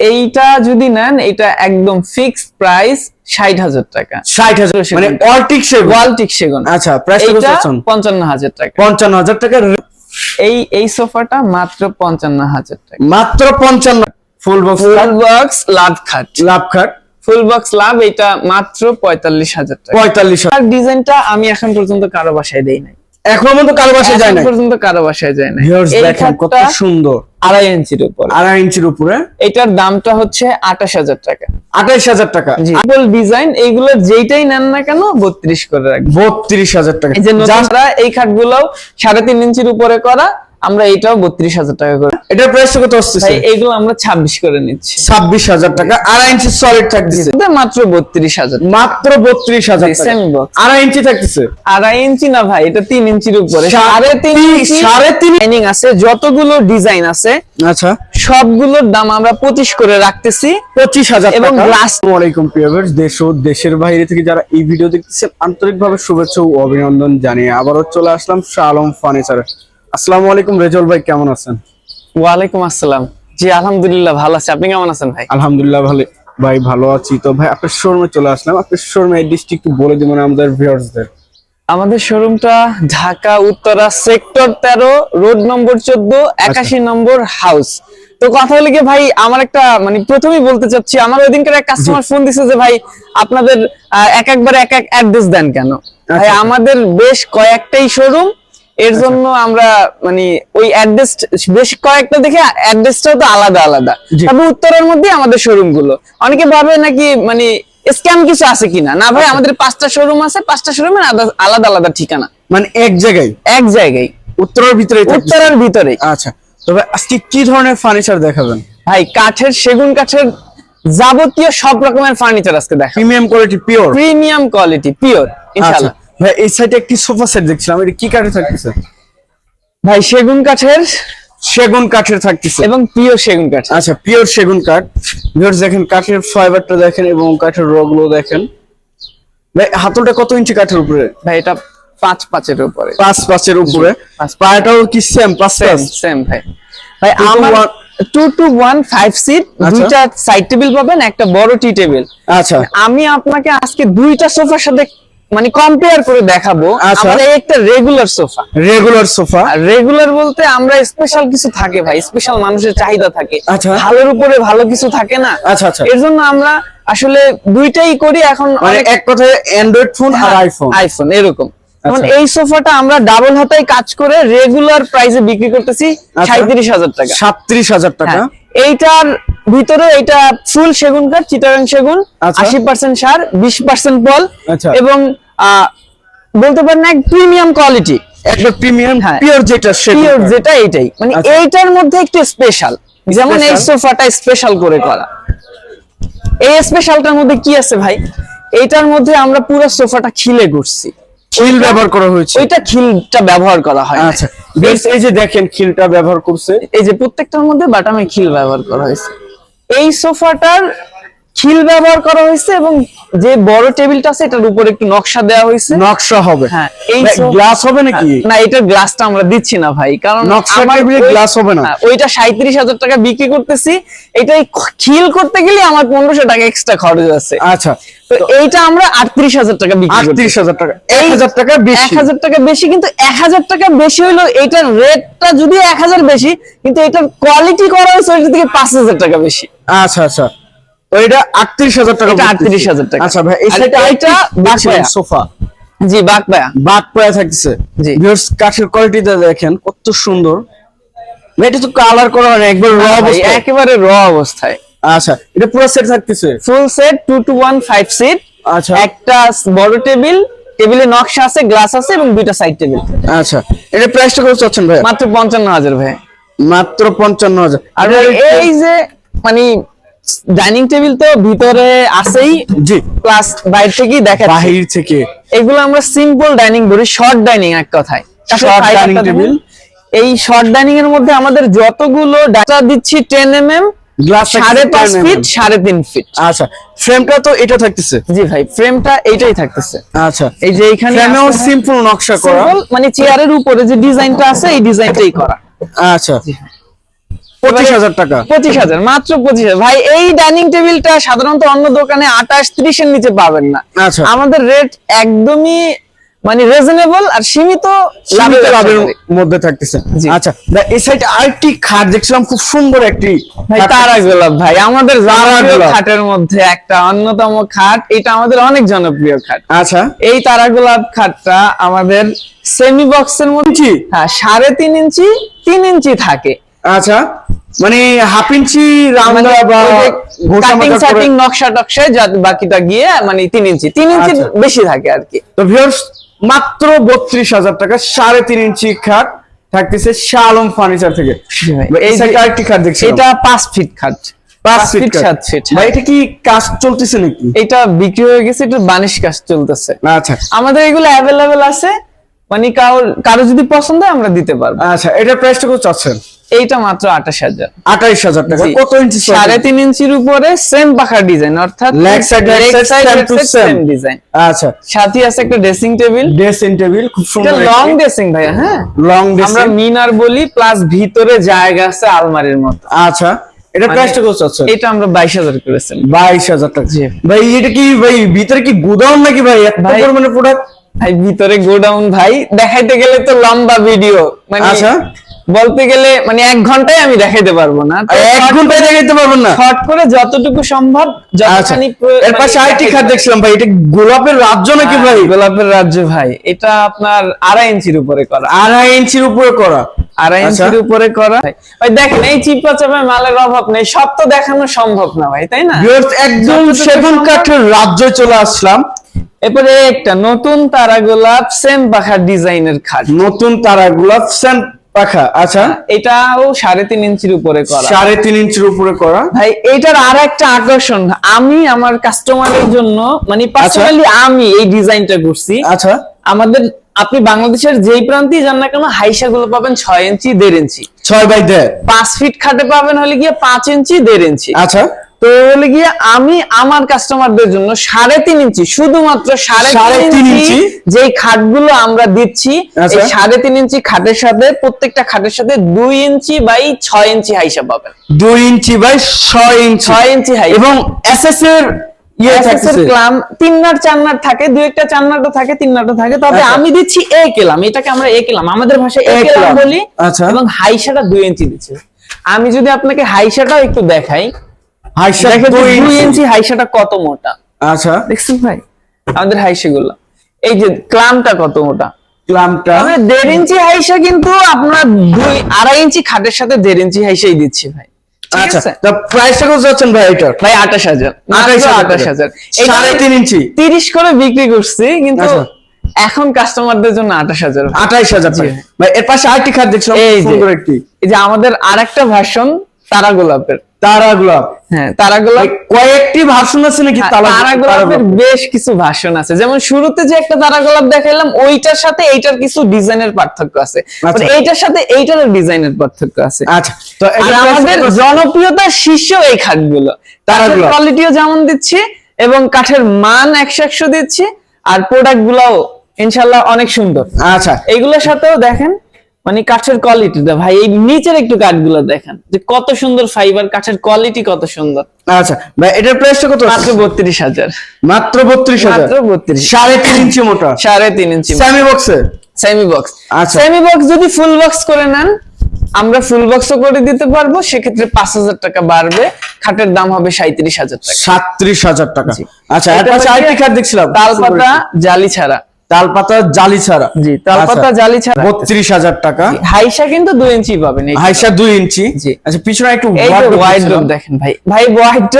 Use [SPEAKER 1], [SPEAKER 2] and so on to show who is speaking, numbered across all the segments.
[SPEAKER 1] এইটা যদি নেন এটা একদম ফিক্স প্রাইস ষাট হাজার টাকা।
[SPEAKER 2] ষাট হাজার মানে অল্টিক সেগুন।
[SPEAKER 1] ওয়ালটিক সেগুন।
[SPEAKER 2] আচ্ছা প্রাইস
[SPEAKER 1] পঞ্চান্ন হাজার টাকা।
[SPEAKER 2] পঞ্চান্ন হাজার টাকা।
[SPEAKER 1] এই এই সোফাটা মাত্র পঞ্চান্ন হাজার টাকা।
[SPEAKER 2] মাত্র পঞ্চান্ন। ফুল বক্স
[SPEAKER 1] ফুল বক্স লাভ খাট
[SPEAKER 2] লাভ খাট
[SPEAKER 1] ফুল বক্স লাভ এটা মাত্র পঁয়তাল্লিশ হাজার টাকা।
[SPEAKER 2] পঁয়তাল্লিশ
[SPEAKER 1] ডিজাইনটা আমি এখন পর্যন্ত কারও বাসায় দেই নাই।
[SPEAKER 2] এখনও পর্যন্ত কারও বাসায় যায় না
[SPEAKER 1] পর্যন্ত কারও বাসায় যায় না
[SPEAKER 2] ভিউয়ার্স দেখেন কত সুন্দর।
[SPEAKER 1] আড়াই ইঞ্চির উপর।
[SPEAKER 2] আড়াই ইঞ্চির উপরে।
[SPEAKER 1] এটার দামটা হচ্ছে আঠাশ হাজার টাকা।
[SPEAKER 2] আঠাশ হাজার টাকা।
[SPEAKER 1] আপেল ডিজাইন এইগুলো যেইটাই নেন না কেন বত্রিশ করে রাখবে
[SPEAKER 2] বত্রিশ হাজার টাকা।
[SPEAKER 1] এই যে এই সাড়ে তিন ইঞ্চির উপরে করা আমরা এটাও বত্রিশ হাজার টাকা করে।
[SPEAKER 2] এটার প্রাইস কত আসতেছে?
[SPEAKER 1] ভাই এইগুলো আমরা ছাব্বিশ করে নিচ্ছি।
[SPEAKER 2] ছাব্বিশ হাজার টাকা আড়াই ইঞ্চি সলিড থাকতেছে।
[SPEAKER 1] মাত্র বত্রিশ হাজার
[SPEAKER 2] মাত্র বত্রিশ হাজার
[SPEAKER 1] same box।
[SPEAKER 2] আড়াই ইঞ্চি থাকতেছে।
[SPEAKER 1] আড়াই ইঞ্চি না ভাই এটা তিন ইঞ্চির উপরে।
[SPEAKER 2] সাড়ে
[SPEAKER 1] তিন
[SPEAKER 2] সাড়ে তিন-
[SPEAKER 1] ডিজাইনিং আছে যতগুলো ডিজাইন আছে
[SPEAKER 2] আচ্ছা।
[SPEAKER 1] সবগুলোর দাম আমরা পঁচিশ করে রাখতেছি।
[SPEAKER 2] পঁচিশ হাজার
[SPEAKER 1] এবং glass-
[SPEAKER 2] আসসালামাইকুম দেশ ও দেশের বাইরে থেকে যারা এই ভিডিও দেখতেছেন আন্তরিকভাবে শুভেচ্ছা ও অভিনন্দন জানিয়ে আবারও চলে আসলাম শাহ আলম ফার্নিচার। আসসালামু আলাইকুম রেজল ভাই কেমন আছেন?
[SPEAKER 1] ওয়ালাইকুম আসসালাম। জি আলহামদুলিল্লাহ ভালো আছি। আপনি কেমন আছেন ভাই?
[SPEAKER 2] আলহামদুলিল্লাহ ভালো ভাই ভালো আছি। তো ভাই আপনার শোরুমে চলে আসলাম। আপনার শোরুমে এড্রেসটি একটু বলে দিবেন আমাদের ভিউয়ার্সদের
[SPEAKER 1] আমাদের শোরুমটা ঢাকা উত্তরা সেক্টর তেরো রোড নম্বর চোদ্দ একাশি নম্বর হাউস তো কথা হলো কি ভাই আমার একটা মানে প্রথমেই বলতে চাচ্ছি আমার ওই দিনকার এক কাস্টমার ফোন দিছে যে ভাই আপনাদের এক একবার এক এক অ্যাড্রেস দেন কেন? ভাই আমাদের বেশ কয়েকটাই শোরুম এর জন্য আমরা মানে ওই অ্যাড্রেস বেশ কয়েকটা দেখে অ্যাড্রেসটাও তো আলাদা আলাদা। তবে উত্তরের মধ্যে আমাদের শোরুমগুলো অনেকে ভাবে নাকি মানে স্ক্যাম কিছু আছে কিনা? না ভাই আমাদের পাঁচটা শোরুম আছে পাঁচটা শোরুমের আলাদা আলাদা ঠিকানা।
[SPEAKER 2] মানে এক জায়গায়?
[SPEAKER 1] এক জায়গায়।
[SPEAKER 2] উত্তরের ভিতরে
[SPEAKER 1] উত্তরের ভিতরে।
[SPEAKER 2] আচ্ছা। তবে আজকে কি ধরনের ফার্নিচার দেখাবেন?
[SPEAKER 1] ভাই কাঠের সেগুন কাঠের যাবতীয় সব রকমের ফার্নিচার আজকে দেখা
[SPEAKER 2] premium quality pure
[SPEAKER 1] premium quality pure
[SPEAKER 2] আচ্ছা।
[SPEAKER 1] ইনশাআল্লাহ।
[SPEAKER 2] ভাই এই সাইডে একটি সোফা সেট দেখছিলাম এটা কি কাঠে থাকতেছে?
[SPEAKER 1] ভাই সেগুন কাঠের
[SPEAKER 2] সেগুন কাঠের থাকতেছে।
[SPEAKER 1] এবং পিওর সেগুন কাঠ।
[SPEAKER 2] আচ্ছা পিওর সেগুন কাঠ। ভিউয়ার্স দেখেন কাঠের ফাইবারটা দেখেন এবং কাঠের রগুলো দেখেন। ভাই হাতলটা কত ইঞ্চি কাঠের উপরে?
[SPEAKER 1] ভাই এটা পাঁচ পাঁচের উপরে।
[SPEAKER 2] পাঁচ পাঁচের উপরে। পায়াটাও কি সেম পাঁচ
[SPEAKER 1] সেম ভাই। ভাই আমার two two one five seat. দুইটা সাইড টেবিল পাবেন একটা বড় টি টেবিল
[SPEAKER 2] আচ্ছা।
[SPEAKER 1] আমি আপনাকে আজকে দুইটা সোফার সাথে মানে কম্পেয়ার করে দেখাবো
[SPEAKER 2] আচ্ছা।
[SPEAKER 1] আমাদের একটা regular sofa
[SPEAKER 2] regular sofa
[SPEAKER 1] regular বলতে আমরা স্পেশাল কিছু থাকে ভাই স্পেশাল মানুষের চাহিদা থাকে
[SPEAKER 2] আচ্ছা।
[SPEAKER 1] ভালোর উপরে ভালো কিছু থাকে না
[SPEAKER 2] আচ্ছা, আচ্ছা।
[SPEAKER 1] এর জন্য আমরা আসলে দুইটাই করি এখন
[SPEAKER 2] মানে এক কথায় অ্যান্ড্রয়েড ফোন আর
[SPEAKER 1] হ্যাঁ,
[SPEAKER 2] আইফোন
[SPEAKER 1] আইফোন এরকম
[SPEAKER 2] আচ্ছা।
[SPEAKER 1] এই সোফাটা আমরা ডাবল হাতায় কাজ করে রেগুলার প্রাইসে বিক্রি করতেছি। সাঁত্রিশ হাজার টাকা
[SPEAKER 2] সাতত্রিশ হাজার টাকা
[SPEAKER 1] হ্যাঁ, এইটার ভিতরে এটা ফুল সেগুন কাঠ চিটাগাং সেগুন
[SPEAKER 2] আচ্ছা।
[SPEAKER 1] আশি পার্সেন্ট সার বিশ পার্সেন্ট পল
[SPEAKER 2] আচ্ছা।
[SPEAKER 1] এবং বলতে পারেন এক প্রিমিয়াম কোয়ালিটি
[SPEAKER 2] একবার প্রিমিয়াম
[SPEAKER 1] হ্যাঁ।
[SPEAKER 2] পিওর যেটা
[SPEAKER 1] পিওর যেটা এইটাই মানে
[SPEAKER 2] আচ্ছা।
[SPEAKER 1] এইটার মধ্যে একটু স্পেশাল যেমন এই সোফাটা স্পেশাল করে করা এই স্পেশালটার মধ্যে কি আছে ভাই এইটার মধ্যে আমরা পুরো সোফাটা খিলে করছি
[SPEAKER 2] খিল ব্যবহার করা হয়েছে।
[SPEAKER 1] এটা খিলটা ব্যবহার করা হয়।
[SPEAKER 2] আচ্ছা বেশ এই যে দেখেন খিলটা ব্যবহার করছে।
[SPEAKER 1] এই যে প্রত্যেকটার মধ্যে বাটামে খিল ব্যবহার করা হয়েছে। এই সোফাটার খিল ব্যবহার করা হয়েছে এবং যে বড় টেবিলটা আছে এটার উপরে একটু নকশা দেওয়া হয়েছে।
[SPEAKER 2] নকশা হবে।
[SPEAKER 1] হ্যাঁ, এই
[SPEAKER 2] গ্লাস হবে নাকি?
[SPEAKER 1] না এটার গ্লাসটা আমরা দিচ্ছি না ভাই কারণ
[SPEAKER 2] নকশা টেবিলে glass হবে না?
[SPEAKER 1] হ্যাঁ, ওইটা সাঁত্রিশ হাজার টাকা বিক্রি করতেছি। এটাই খিল করতে গেলে আমার পনেরোশো টাকা এক্সট্রা খরচ আছে।
[SPEAKER 2] আচ্ছা।
[SPEAKER 1] তো এইটা আমরা আটত্রিশ হাজার টাকা বিক্রি করতেছি।
[SPEAKER 2] আটত্রিশ হাজার টাকা এক হাজার টাকা
[SPEAKER 1] এক
[SPEAKER 2] বেশি
[SPEAKER 1] হাজার টাকা বেশি কিন্তু এক হাজার টাকা বেশি হইল এটার রেটটা যদি এক হাজার বেশি কিন্তু এটার কোয়ালিটি করা হয়েছে ওইটা থেকে পাঁচ হাজার টাকা বেশি।
[SPEAKER 2] আচ্ছা আচ্ছা। এটা আটত্রিশ হাজার টাকা
[SPEAKER 1] এটা
[SPEAKER 2] পড়তেছে।
[SPEAKER 1] 38,000 টাকা।
[SPEAKER 2] আচ্ছা ভাই এই
[SPEAKER 1] আর
[SPEAKER 2] সাইডে
[SPEAKER 1] বাকপায়া।
[SPEAKER 2] সোফা।
[SPEAKER 1] জি বাক ভাইয়া
[SPEAKER 2] বাদ পয়া থাকতেছে।
[SPEAKER 1] জি।
[SPEAKER 2] ভিউয়ার্স কাঠের কোয়ালিটিটা দেখেন কত সুন্দর। এটা তো কালার করা হয় একবার র
[SPEAKER 1] ভাই,
[SPEAKER 2] অবস্থা
[SPEAKER 1] একেবারে র অবস্থায়।
[SPEAKER 2] আচ্ছা এটা পুরো সেট থাকতেছে?
[SPEAKER 1] Full set two two one five seat
[SPEAKER 2] আচ্ছা।
[SPEAKER 1] একটা বড় টেবিল টেবিলে নকশা আছে গ্লাস আছে এবং দুইটা সাইড টেবিল
[SPEAKER 2] আচ্ছা এটা প্রাইসটা কত চাচ্ছেন ভাই?
[SPEAKER 1] মাত্র পঞ্চান্ন হাজার ভাই।
[SPEAKER 2] মাত্র পঞ্চান্ন হাজার।
[SPEAKER 1] আর এই যে মানে ডাইনিং টেবিল তো ভিতরে আছেই
[SPEAKER 2] জি।
[SPEAKER 1] প্লাস বাইরে থেকেই দেখা
[SPEAKER 2] বাহির থেকে।
[SPEAKER 1] এগুলো আমরা সিম্পল ডাইনিং বলি শর্ট ডাইনিং এক কথায়।
[SPEAKER 2] dining
[SPEAKER 1] দেখুন।
[SPEAKER 2] table?
[SPEAKER 1] এই শর্ট ডাইনিং এর মধ্যে আমাদের যতগুলো ডাটা দিচ্ছি টেন এম এম
[SPEAKER 2] গ্লাস
[SPEAKER 1] সাড়ে পাঁচ ফিট সাড়ে তিন ফিট
[SPEAKER 2] আচ্ছা ফ্রেমটা তো এটা থাকতেছে।
[SPEAKER 1] জি ভাই ফ্রেমটা এইটাই থাকতেছে।
[SPEAKER 2] আচ্ছা
[SPEAKER 1] এই যে আছে-
[SPEAKER 2] সিম্পল নকশা করা।
[SPEAKER 1] মানে চেয়ারের উপরে যে ডিজাইনটা আছে এই ডিজাইনটাই করা।
[SPEAKER 2] আচ্ছা। পঁচিশ হাজার টাকা।
[SPEAKER 1] পঁচিশ হাজার মাত্র পঁচিশ হাজার। ভাই এই ডাইনিং টেবিলটা সাধারণত অন্য দোকানে আঠাশ ত্রিশের নিচে পাবেন না।
[SPEAKER 2] আচ্ছা।
[SPEAKER 1] আমাদের রেট একদমই মানে রিজনেবল আর সীমিত
[SPEAKER 2] সীমিত
[SPEAKER 1] লাভের
[SPEAKER 2] লাভের
[SPEAKER 1] ব্যবসা করি।
[SPEAKER 2] মধ্যে থাকতেছে। আচ্ছা ভাই, এই সাইডে আরেকটি খাট দেখছিলাম খুব সুন্দর একটি
[SPEAKER 1] ভাই তারা গোলাপ ভাই আমাদের খাটের মধ্যে একটা অন্যতম খাট এটা আমাদের অনেক জনপ্রিয় খাট।
[SPEAKER 2] আচ্ছা।
[SPEAKER 1] এই তারা গোলাপ খাটটা আমাদের সেমি বক্সের মধ্যে? হ্যাঁ সাড়ে তিন ইঞ্চি তিন ইঞ্চি থাকে।
[SPEAKER 2] আচ্ছা। মানে হাফ ইঞ্চি রাউন্ডা বা
[SPEAKER 1] কাটিং
[SPEAKER 2] মাথা
[SPEAKER 1] নকশা টকশায় যা বাকিটা গিয়ে মানে তিন ইঞ্চি। তিন ইঞ্চি
[SPEAKER 2] আচ্ছা।
[SPEAKER 1] বেশি থাকে আর কি।
[SPEAKER 2] তো ভিউয়ার্স মাত্র বত্রিশ হাজার টাকা সাড়ে তিন ইঞ্চি খাট থাকতেছে শালম ফার্নিচার থেকে। এই আরেকটি খাট দেখছি
[SPEAKER 1] এটা পাঁচ ফিট খাট।
[SPEAKER 2] পাঁচ ফিট
[SPEAKER 1] সাত ফিট
[SPEAKER 2] ভাই এটা কি কাজ চলতেছে নাকি?
[SPEAKER 1] এটা বিক্রি হয়ে গেছে এটা বানিশ কাজ চলতেছে।
[SPEAKER 2] আচ্ছা।
[SPEAKER 1] আমাদের এগুলো অ্যাভেলেবেল আছে মানে কারও কারও যদি পছন্দ হয় আমরা দিতে পারব।
[SPEAKER 2] আচ্ছা এটার প্রাইসটা কত চাচ্ছেন?
[SPEAKER 1] এইটা মাত্র আঠাশ হাজার।
[SPEAKER 2] আঠাইশ হাজার টাকা। কত ইঞ্চি
[SPEAKER 1] সাড়ে তিন ইঞ্চির উপরে সেম পাখার ডিজাইন অর্থাৎ design।
[SPEAKER 2] আচ্ছা।
[SPEAKER 1] সাথে আছে একটা ড্রেসিং টেবিল
[SPEAKER 2] ড্রেসিং টেবিল খুব সুন্দর
[SPEAKER 1] লং ড্রেসিং ভাইয়া হ্যাঁ?
[SPEAKER 2] লং
[SPEAKER 1] আমরা মিনার বলি প্লাস ভিতরে জায়গা আছে আলমারির মতো।
[SPEAKER 2] আচ্ছা। এটা
[SPEAKER 1] মানে-
[SPEAKER 2] প্রাইসটা কত চাচ্ছেন?
[SPEAKER 1] এটা আমরা বাইশ হাজার করেছিলাম
[SPEAKER 2] বাইশ হাজার টাকা।
[SPEAKER 1] জি।
[SPEAKER 2] ভাই এটা কি ভাই ভিতরে কি গুদাম নাকি ভাই? এত
[SPEAKER 1] ভাই-
[SPEAKER 2] পরিমাণে প্রোডাক্ট
[SPEAKER 1] ভাই ভিতরে গোডাউন ভাই। দেখাইতে গেলে তো লম্বা ভিডিও মানে
[SPEAKER 2] আচ্ছা।
[SPEAKER 1] বলতে গেলে মানে এক ঘন্টায় আমি দেখাইতে পারব না।
[SPEAKER 2] এক ঘন্টায় দেখাইতে পারবেন না?
[SPEAKER 1] শর্ট করে যতটুকু সম্ভব
[SPEAKER 2] আচ্ছা
[SPEAKER 1] যতখানি
[SPEAKER 2] এর পাশে
[SPEAKER 1] মানে
[SPEAKER 2] আরেকটি খাট দেখছিলাম ভাই এটা গোলাপের রাজ্য নাকি
[SPEAKER 1] হ্যাঁ,
[SPEAKER 2] ভাই?
[SPEAKER 1] গোলাপের রাজ্য ভাই। এটা আপনার আড়াই ইঞ্চির উপরে করা।
[SPEAKER 2] আড়াই ইঞ্চির উপরে করা।
[SPEAKER 1] আড়াই
[SPEAKER 2] আচ্ছা।
[SPEAKER 1] ইঞ্চির উপরে করা। ভাই দেখেন এই চিপা চাপা মালের অভাব নেই। সব তো দেখানো সম্ভব না ভাই তাই না?
[SPEAKER 2] একদম সেগুন কাঠের রাজ্যে চলে আসলাম।
[SPEAKER 1] এরপরে একটা নতুন তারা গোলাপ সেম পাখার ডিজাইনের খাট।
[SPEAKER 2] নতুন তারা গোলাপ সেন্ট পাখা আচ্ছা।
[SPEAKER 1] এটাও সাড়ে তিন ইঞ্চির উপরে করা।
[SPEAKER 2] সাড়ে তিন ইঞ্চির উপরে করা।
[SPEAKER 1] ভাই এটার আর একটা আকর্ষণ আমি আমার কাস্টমারের জন্য মানে পার্সোনালি আমি এই ডিজাইনটা করছি।
[SPEAKER 2] আচ্ছা।
[SPEAKER 1] আমাদের আপনি বাংলাদেশের যেই প্রান্তেই যান না কেন হাইসা গুলো পাবেন ছয় ইঞ্চি দেড় ইঞ্চি।
[SPEAKER 2] ছয় বাই দেড়।
[SPEAKER 1] পাঁচ ফিট খাটে পাবেন হলে গিয়ে পাঁচ ইঞ্চি দেড় ইঞ্চি।
[SPEAKER 2] আচ্ছা।
[SPEAKER 1] তো হলে গিয়ে আমি আমার কাস্টমারদের জন্য সাড়ে তিন ইঞ্চি শুধুমাত্র সাড়ে
[SPEAKER 2] সাড়ে
[SPEAKER 1] তিন ইঞ্চি? যেই খাটগুলো আমরা দিচ্ছি
[SPEAKER 2] আচ্ছা।
[SPEAKER 1] এই সাড়ে তিন ইঞ্চি খাটের সাথে প্রত্যেকটা খাটের সাথে দুই ইঞ্চি বাই ছয় ইঞ্চি হাইসা পাবেন
[SPEAKER 2] দুই ইঞ্চি বাই ছয় ইঞ্চি
[SPEAKER 1] ছয় ইঞ্চি হাই
[SPEAKER 2] এবং
[SPEAKER 1] এস এস এর থাকে দুই একটা থাকে থাকে তবে
[SPEAKER 2] আচ্ছা।
[SPEAKER 1] আমি দিচ্ছি এ কেলাম এটাকে আমরা এ কেলাম আমাদের ভাষায় এ কেলাম। বলি
[SPEAKER 2] আচ্ছা।
[SPEAKER 1] এবং হাইসাটা দুই ইঞ্চি দিচ্ছি আমি যদি আপনাকে হাইসাটাও একটু দেখাই
[SPEAKER 2] হাইসা ইঞ্চি
[SPEAKER 1] হাইসাটা কত মোটা?
[SPEAKER 2] আচ্ছা।
[SPEAKER 1] ভাই? আমাদের হাইসা এই যে ক্লামটা কত মোটা?
[SPEAKER 2] ক্লামটা?
[SPEAKER 1] তবে দেড় ইঞ্চি হাইসা কিন্তু আপনার দুই আড়াই ইঞ্চি খাটের সাথে দেড় ইঞ্চি হাইসাই দিচ্ছি ভাই।
[SPEAKER 2] আচ্ছা? তা প্রাইসটা কত যাচ্ছেন এটার? ইঞ্চি।
[SPEAKER 1] তিরিশ করে বিক্রি করছি কিন্তু
[SPEAKER 2] আচ্ছা।
[SPEAKER 1] এখন কাস্টমারদের জন্য আঠাশ হাজার।
[SPEAKER 2] আঠাইশ হাজার। ভাই। এর পাশে আরেকটি খাট দেখছিলাম। সুন্দর একটি।
[SPEAKER 1] এই যে আমাদের আর একটা ভার্সন তারা গোলাপের।
[SPEAKER 2] তারা গোলাপ।
[SPEAKER 1] হ্যাঁ তারা গোলাপ।
[SPEAKER 2] কয়েকটি ভার্সন আছে নাকি?
[SPEAKER 1] হ্যাঁ,
[SPEAKER 2] তারা
[SPEAKER 1] তারা গোলাপের বেশ কিছু ভার্সন আছে। যেমন শুরুতে যে একটা তারা গোলাপ দেখাইলাম ওইটার সাথে এইটার কিছু ডিজাইনের পার্থক্য আছে।
[SPEAKER 2] আচ্ছা।
[SPEAKER 1] মানে এইটার সাথে এইটার ডিজাইনের পার্থক্য আছে।
[SPEAKER 2] আচ্ছা তো
[SPEAKER 1] আমাদের জনপ্রিয়তার শীর্ষ এই খাটগুলো।
[SPEAKER 2] তারাগুলো
[SPEAKER 1] কোয়ালিটিও যেমন দিচ্ছি এবং কাঠের মান একশো একশো দিচ্ছি আর প্রোডাক্ট গুলাও ইনশাল্লাহ অনেক সুন্দর।
[SPEAKER 2] আচ্ছা।
[SPEAKER 1] এইগুলোর সাথেও দেখেন। মানে কাঠের কোয়ালিটিটা ভাই এই নিচের একটু কাঠগুলো দেখেন। যে কত সুন্দর ফাইবার কাঠের কোয়ালিটি কত সুন্দর।
[SPEAKER 2] আচ্ছা ভাই এটার প্রাইসটা কত
[SPEAKER 1] মাত্র বত্রিশ হাজার।
[SPEAKER 2] মাত্র বত্রিশ হাজার?
[SPEAKER 1] মাত্র বত্রিশ।
[SPEAKER 2] সাড়ে তিন ইঞ্চি মোটা?
[SPEAKER 1] সাড়ে তিন ইঞ্চি
[SPEAKER 2] স্যামি বক্সে
[SPEAKER 1] সেমি বক্স
[SPEAKER 2] আচ্ছা।
[SPEAKER 1] সেমি বক্স যদি ফুল বক্স করে নেন আমরা ফুল বক্সও করে দিতে পারব। সেক্ষেত্রে পাঁচ হাজার টাকা বাড়বে। খাটের দাম হবে সাঁত্রিশ হাজার টাকা।
[SPEAKER 2] সাত্রিশ হাজার টাকা। আচ্ছা এর
[SPEAKER 1] এটা
[SPEAKER 2] পাশে
[SPEAKER 1] হচ্ছে
[SPEAKER 2] দেখছিলাম।
[SPEAKER 1] তাল পাতা জালি ছাড়া।
[SPEAKER 2] তাল পাতা জালি ছাড়া আচ্ছা।
[SPEAKER 1] জি, তাল পাতা জালি ছাড়া।
[SPEAKER 2] বত্রিশ হাজার টাকা
[SPEAKER 1] হাইসা কিন্তু দুই ইঞ্চি পাবেন
[SPEAKER 2] হাইসা দুই ইঞ্চি আচ্ছা পিছনে একটু।
[SPEAKER 1] দেখেন ভাই ভাই হোয়াইট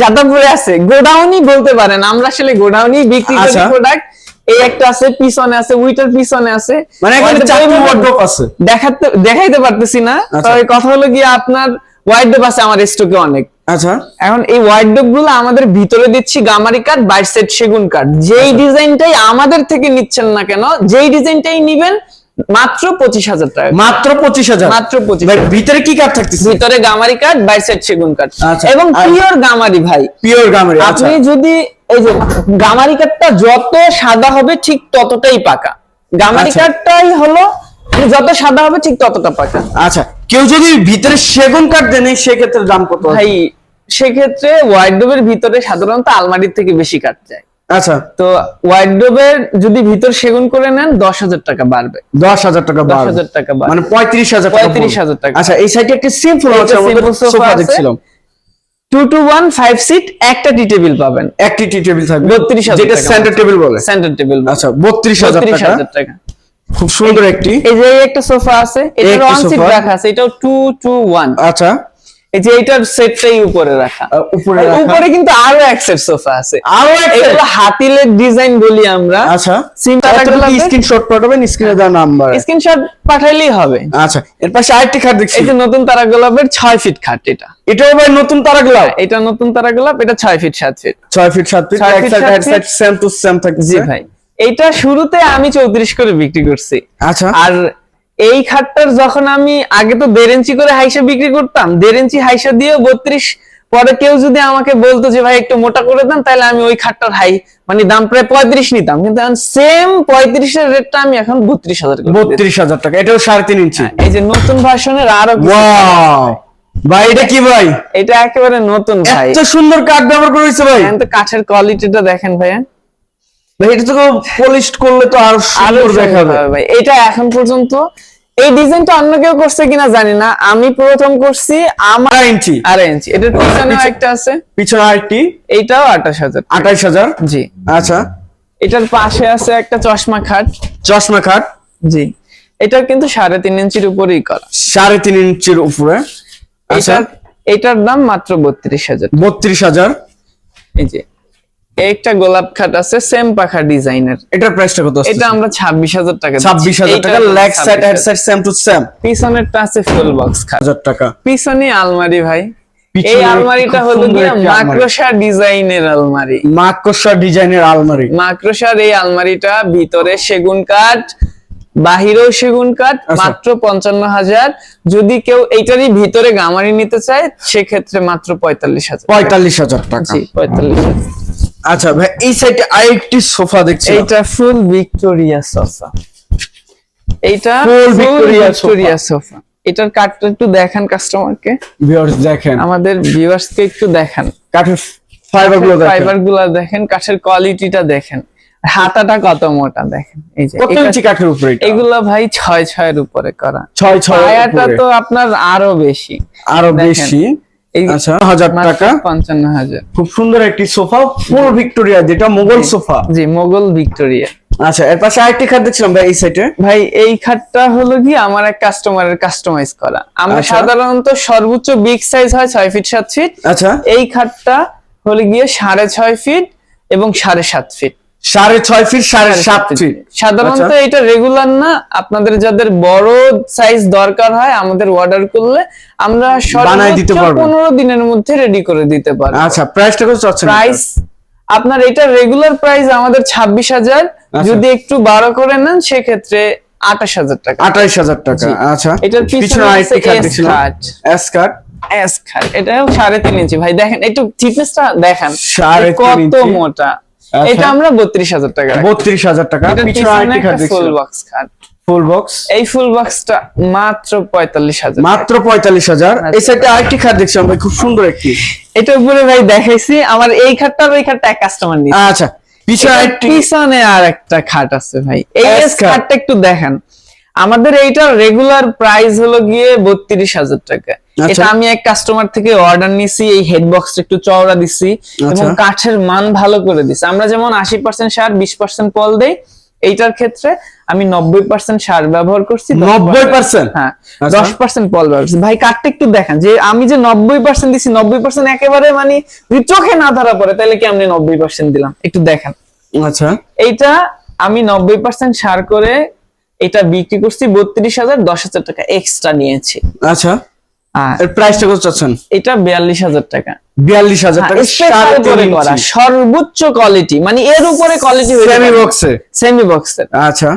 [SPEAKER 1] যাদবপুরে আছে গোডাউনই বলতে পারেন আমরা আসলে গোডাউনই বিক্রি করি
[SPEAKER 2] আচ্ছা।
[SPEAKER 1] প্রোডাক্ট এই একটা আছে পিছনে আছে উইটার পিছনে আছে
[SPEAKER 2] মানে এখানে চারটি wardrobe আছে
[SPEAKER 1] দেখাতে দেখাইতে পারতেছি না
[SPEAKER 2] আচ্ছা।
[SPEAKER 1] তবে কথা হলো গিয়ে আপনার হোয়াইট ডোব আছে আমার স্টকে অনেক।
[SPEAKER 2] আচ্ছা।
[SPEAKER 1] এখন এই হোয়াইট ডোবগুলো আমাদের ভিতরে দিচ্ছি গামারি কাঠ বাইর সেট সেগুন কাঠ যেই
[SPEAKER 2] আচ্ছা।
[SPEAKER 1] ডিজাইনটাই আমাদের থেকে নিচ্ছেন না কেন যেই ডিজাইনটাই নিবেন মাত্র পঁচিশ হাজার টাকা
[SPEAKER 2] মাত্র পঁচিশ হাজার?
[SPEAKER 1] মাত্র 25,000
[SPEAKER 2] ভাই ভিতরে কি কাঠ থাকতেছে?
[SPEAKER 1] ভিতরে গামারি কাঠ বাইর সেট সেগুন কাঠ
[SPEAKER 2] আচ্ছা।
[SPEAKER 1] এবং পিওর গামারি ভাই।
[SPEAKER 2] পিওর গামের আচ্ছা।
[SPEAKER 1] আপনি যদি এই যে গামারি কাঠটা যত সাদা হবে ঠিক ততটাই পাকা। গামারি
[SPEAKER 2] আচ্ছা।
[SPEAKER 1] কাঠটাই হলো যত সাদা হবে ঠিক ততটা পাকা।
[SPEAKER 2] আচ্ছা কেউ যদি ভিতরে সেগুন কাঠ দেন সেক্ষেত্রে দাম কত
[SPEAKER 1] ভাই সেক্ষেত্রে ওয়াইড্রোবের ভিতরে সাধারণত আলমারির থেকে বেশি কাট যায়।
[SPEAKER 2] আচ্ছা।
[SPEAKER 1] তো ওয়াইড্রোবের যদি ভিতর সেগুন করে নেন দশ হাজার টাকা বাড়বে।
[SPEAKER 2] দশ হাজার টাকা
[SPEAKER 1] দশ
[SPEAKER 2] বাড়বে।
[SPEAKER 1] হাজার টাকা
[SPEAKER 2] মানে পঁয়ত্রিশ হাজার
[SPEAKER 1] পঁয়ত্রিশ হাজার টাকা।
[SPEAKER 2] আচ্ছা এই সাইডে একটা সিম্পল সোফা দেখছিলাম।
[SPEAKER 1] Two two one five seat একটা টি টেবিল পাবেন।
[SPEAKER 2] একটি টি টেবিল থাকবে।
[SPEAKER 1] বত্রিশ হাজার
[SPEAKER 2] যেটা। সেন্টার টেবিল বলে।
[SPEAKER 1] সেন্টার টেবিল
[SPEAKER 2] আচ্ছা বত্রিশ হাজার টাকা। খুব সুন্দর একটি
[SPEAKER 1] এই যে একটা সোফা আছে এটা ওয়ান সিট রাখা আছে এটাও টু টু ওয়ান
[SPEAKER 2] আচ্ছা।
[SPEAKER 1] এই যে এইটার সেটটাই উপরে রাখা।
[SPEAKER 2] উপরে রাখা।
[SPEAKER 1] উপরে কিন্তু আরও এক সেট সোফা আছে।
[SPEAKER 2] আরও একটা
[SPEAKER 1] হাতিলের ডিজাইন বলি আমরা।
[SPEAKER 2] আচ্ছা।
[SPEAKER 1] সিম্পল
[SPEAKER 2] স্ক্রিনশট পাঠাবেন স্ক্রিনে দেওয়া নাম্বার
[SPEAKER 1] স্ক্রিনশট পাঠাইলেই হবে।
[SPEAKER 2] আচ্ছা এর পাশে আরেকটি খাট দেখছি।
[SPEAKER 1] এই যে নতুন তারা গোলাপের ছয় ফিট খাট এটা।
[SPEAKER 2] এটাও ভাই নতুন তারা গোলাপ?
[SPEAKER 1] এটা নতুন তারা গোলাপ এটা ছয় ফিট সাত ফিট
[SPEAKER 2] ছয় ফিট সাত ফিট
[SPEAKER 1] ছয়
[SPEAKER 2] এক side side same to same থাকছে
[SPEAKER 1] জি ভাই। এইটা শুরুতে আমি চৌত্রিশ করে বিক্রি করছি।
[SPEAKER 2] আচ্ছা।
[SPEAKER 1] আর এই খাটটার যখন আমি আগে তো দেড় ইঞ্চি করে হাইসা বিক্রি করতাম দেড় ইঞ্চি হাইসা দিয়ে বত্রিশ পরে কেউ যদি আমাকে বলতো যে ভাই একটু মোটা করে দেন তাহলে আমি ওই খাটটার হাই মানে দাম প্রায় পঁয়ত্রিশ নিতাম। কিন্তু এখন সেম পঁয়ত্রিশের রেটটা আমি এখন বত্রিশ হাজার
[SPEAKER 2] বত্রিশ হাজার টাকা এটাও সাড়ে তিন ইঞ্চি।
[SPEAKER 1] এই যে নতুন ভার্সনের
[SPEAKER 2] আরও ভাই এটা কি ভাই?
[SPEAKER 1] এটা একেবারে নতুন ভাই।
[SPEAKER 2] এত সুন্দর কাঠ ব্যবহার করেছে ভাই।
[SPEAKER 1] তো কাঠের কোয়ালিটিটা দেখেন ভাইয়া।
[SPEAKER 2] ভাই এটা তো পলিশ করলে তো আর
[SPEAKER 1] আরও
[SPEAKER 2] সুন্দর দেখাবে।
[SPEAKER 1] ভাই। এটা এখন পর্যন্ত এই ডিজাইনটা অন্য কেউ করছে কিনা জানি না। আমি প্রথম করছি আমার
[SPEAKER 2] ইঞ্চি।
[SPEAKER 1] আড়াই ইঞ্চি। এটার পিছনে একটা আছে।
[SPEAKER 2] পিছনে আরেকটি।
[SPEAKER 1] এইটাও আঠাশ হাজার।
[SPEAKER 2] আঠাইশ হাজার?
[SPEAKER 1] জি।
[SPEAKER 2] আচ্ছা।
[SPEAKER 1] এটার পাশে আছে একটা চশমা খাট।
[SPEAKER 2] চশমা খাট?
[SPEAKER 1] জি। এটা কিন্তু সাড়ে তিন ইঞ্চির উপরেই করা।
[SPEAKER 2] সাড়ে তিন ইঞ্চির উপরে। আচ্ছা।
[SPEAKER 1] এটার দাম মাত্র বত্রিশ হাজার।
[SPEAKER 2] বত্রিশ হাজার।
[SPEAKER 1] এই যে। একটা গোলাপ খাট আছে সেম পাখা ডিজাইনের
[SPEAKER 2] এটার প্রাইসটা কত
[SPEAKER 1] এটা আমরা ছাব্বিশ হাজার টাকা দিচ্ছি।
[SPEAKER 2] ছাব্বিশ হাজার
[SPEAKER 1] এইটার
[SPEAKER 2] টাকা
[SPEAKER 1] দাম
[SPEAKER 2] leg side
[SPEAKER 1] 26,000
[SPEAKER 2] head side same to same
[SPEAKER 1] পিছনেরটা আছে ফুল বক্স খাট।
[SPEAKER 2] হাজার টাকা।
[SPEAKER 1] পিছনে আলমারি ভাই। এই আলমারিটা হলো গিয়ে মাকড়সা ডিজাইনের আলমারি।
[SPEAKER 2] মাকড়সা ডিজাইনের আলমারি।
[SPEAKER 1] মাকড়সার এই আলমারিটা ভিতরে সেগুন কাঠ বাহিরেও সেগুন কাঠ
[SPEAKER 2] আচ্ছা।
[SPEAKER 1] মাত্র পঞ্চান্ন হাজার। যদি কেউ এইটারই ভিতরে গামারি নিতে চায় সেক্ষেত্রে মাত্র পঁয়তাল্লিশ হাজার
[SPEAKER 2] পঁয়তাল্লিশ হাজার টাকা।
[SPEAKER 1] পঁয়তাল্লিশ হাজার।
[SPEAKER 2] আচ্ছা ভাই এই সাইডে আরেকটি সোফা দেখছি।
[SPEAKER 1] এটা ফুল ভিক্টোরিয়া সোফা এইটা ফুল ভিক্টোরিয়া সোফা এটার কাঠটা একটু দেখান কাস্টমারকে
[SPEAKER 2] ভিউয়ার্স দেখেন।
[SPEAKER 1] আমাদের ভিউয়ার্স কে একটু দেখান।
[SPEAKER 2] কাঠের ফাইবারগুলো দেখেন।
[SPEAKER 1] ফাইবারগুলা দেখেন কাঠের কোয়ালিটিটা দেখেন। হাতাটা কত মোটা দেখেন। এই যে
[SPEAKER 2] কত ইঞ্চি কাঠের উপরে এটা?
[SPEAKER 1] এগুলো ভাই ছয় ছয়ের উপরে করা।
[SPEAKER 2] ছয় ছয়
[SPEAKER 1] পায়াটা তো আপনার আরও বেশি। আরও
[SPEAKER 2] বেশি। আচ্ছা হাজার টাকা।
[SPEAKER 1] পঞ্চান্ন হাজার।
[SPEAKER 2] খুব সুন্দর একটি সোফা ভিক্টোরিয়া যেটা মোগল সোফা।
[SPEAKER 1] জি মোগল ভিক্টোরিয়া।
[SPEAKER 2] আচ্ছা এর পাশে আরেকটি খাট দেখছিলাম ভাই এই সাইডে
[SPEAKER 1] ভাই এই খাটটা হলো কি আমার এক কাস্টমারের কাস্টমাইজ করা। আমরা
[SPEAKER 2] আচ্ছা।
[SPEAKER 1] সাধারণত সর্বোচ্চ বিগ সাইজ হয় ছয় ফিট সাত ফিট
[SPEAKER 2] আচ্ছা।
[SPEAKER 1] এই খাটটা হলো গিয়ে সাড়ে ছয় ফিট এবং সাড়ে সাত ফিট
[SPEAKER 2] সাড়ে ছয় ফিট সাড়ে সাত ফিট
[SPEAKER 1] সাধারণত
[SPEAKER 2] আচ্ছা।
[SPEAKER 1] এটা রেগুলার না। আপনাদের যাদের বড় সাইজ দরকার হয় আমাদের অর্ডার করলে আমরা
[SPEAKER 2] বানায় দিতে পারব।
[SPEAKER 1] পনেরো দিনের মধ্যে রেডি করে দিতে পারব।
[SPEAKER 2] আচ্ছা প্রাইসটা কত চাচ্ছেন?
[SPEAKER 1] প্রাইস আপনার এটা রেগুলার প্রাইস আমাদের ছাব্বিশ হাজার।
[SPEAKER 2] আচ্ছা।
[SPEAKER 1] যদি একটু বারো করে নেন সেক্ষেত্রে আঠাশ হাজার টাকা।
[SPEAKER 2] আঠাইশ হাজার টাকা আচ্ছা।
[SPEAKER 1] এটার পিছনে।
[SPEAKER 2] এস
[SPEAKER 1] খাট এটাও সাড়ে তিন ইঞ্চি। ভাই দেখেন একটু থিকনেসটা দেখেন।
[SPEAKER 2] সাড়ে
[SPEAKER 1] কত মোটা। এটা আমরা বত্রিশ হাজার টাকা রাখি।
[SPEAKER 2] বত্রিশ হাজার টাকা। পিছনে আরেকটি খাট
[SPEAKER 1] ফুল বক্স খাট।
[SPEAKER 2] ফুল বক্স
[SPEAKER 1] এই ফুল বক্সটা মাত্র পঁয়তাল্লিশ হাজার
[SPEAKER 2] মাত্র পঁয়তাল্লিশ হাজার।
[SPEAKER 1] আচ্ছা।
[SPEAKER 2] এই সাইডে আরেকটি খাট দেখছি ভাই খুব সুন্দর একটি।
[SPEAKER 1] এটা উপরে ভাই দেখাইছি আমার এই খাটটা ওই খাটটা এক কাস্টমার নিচ্ছে
[SPEAKER 2] আচ্ছা পিছনে
[SPEAKER 1] আর একটা খাট আছে ভাই। এই খাটটা একটু দেখেন। আমাদের এইটার রেগুলার প্রাইস হলো গিয়ে বত্রিশ হাজার টাকা।
[SPEAKER 2] আচ্ছা।
[SPEAKER 1] এটা আমি এক কাস্টমার থেকে অর্ডার নিছি এই হেড বক্সটা একটু চওড়া দিছি এবং
[SPEAKER 2] আচ্ছা।
[SPEAKER 1] কাঠের মান ভালো করে দিছি। আমরা যেমন আশি পার্সেন্ট সার বিশ পার্সেন্ট পল দেই এইটার ক্ষেত্রে আমি নব্বই পার্সেন্ট সার ব্যবহার করছি
[SPEAKER 2] 90%
[SPEAKER 1] হ্যাঁ
[SPEAKER 2] আচ্ছা।
[SPEAKER 1] দশ পার্সেন্ট পল ব্যবহার করছি। ভাই কাঠটা একটু দেখেন যে আমি যে নব্বই পার্সেন্ট দিছি নব্বই পার্সেন্ট একেবারে মানে যদি চোখে না ধরা পড়ে তাহলে কি আমি নব্বই পার্সেন্ট দিলাম? একটু দেখেন।
[SPEAKER 2] আচ্ছা।
[SPEAKER 1] এইটা আমি নব্বই পার্সেন্ট সার করে এটা বিক্রি করছি বত্রিশ হাজার দশ হাজার টাকা এক্সট্রা নিয়েছি।
[SPEAKER 2] আচ্ছা।
[SPEAKER 1] আর
[SPEAKER 2] এর প্রাইসটা কত চাচ্ছেন?
[SPEAKER 1] এটা বিয়াল্লিশ হাজার টাকা
[SPEAKER 2] বিয়াল্লিশ হাজার টাকা সাড়ে তিন
[SPEAKER 1] উপরে করা সর্বোচ্চ কোয়ালিটি মানে এর উপরে কোয়ালিটি
[SPEAKER 2] সেমি বক্সে
[SPEAKER 1] সেমি বক্সের
[SPEAKER 2] আচ্ছা।